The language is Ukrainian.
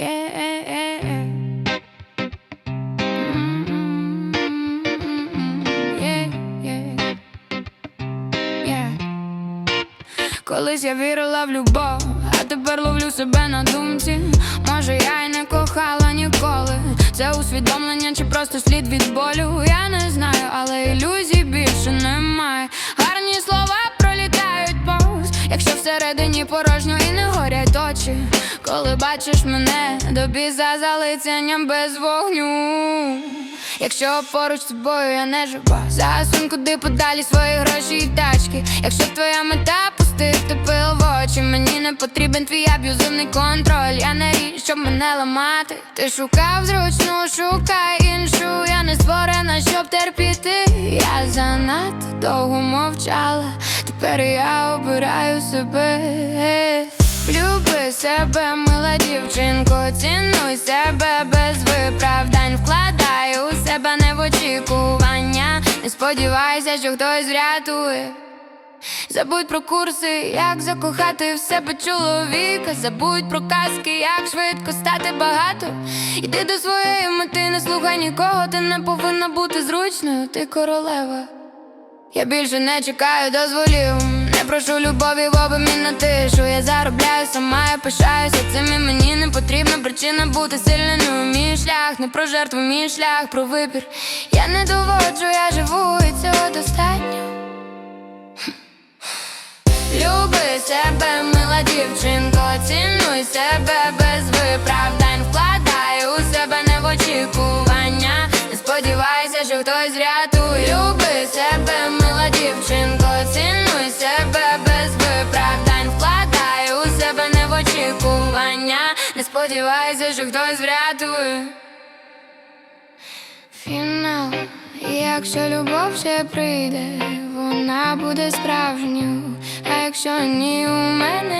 Колись я вірила в любов, а тепер ловлю себе на думці. Може, я й не кохала ніколи. Це усвідомлення чи просто слід від болю. Я не знаю, але всередині порожньо і не горять очі. Коли бачиш мене до біса за лицянням без вогню. Якщо поруч з тобою я не жива Засунь куди подалі свої гроші і тачки Якщо твоя мета пустити пил в очі Мені не потрібен твій аб'юзивний контроль Я не річ, щоб мене ламати Ти шукав зручну, шукай не створена, щоб терпіти. Я занадто довго мовчала. Тепер я обираю себе. Люби себе, мила дівчинко, цінуй себе. Без виправдань, вкладай у себе не в очікування, не сподівайся, що хтось врятує. Забудь про курси, як закохати в себе чоловіка. Забудь про казки, як швидко стати багато. Іди до своєї мети, не слухай нікого, ти не повинна бути зручною, ти королева. Я більше не чекаю дозволів, не прошу любові в обмін на тишу. Я заробляю сама, я пишаюся цим і мені не потрібна причина бути сильною. Мій шлях, не про жертву, мій шлях, про вибір. Я не доводжу, я живу, і цього достатньо. Дівчинко, цінуй себе без виправдань, вкладай у себе не в очікування, не сподівайся, що хтось врятує. Люби себе, мила дівчинко, цінуй себе без виправдань, вкладай у себе не в очікування, не сподівайся, що хтось врятує. Фінал, якщо любов ще прийде, вона буде справжньою. А якщо ні, у мене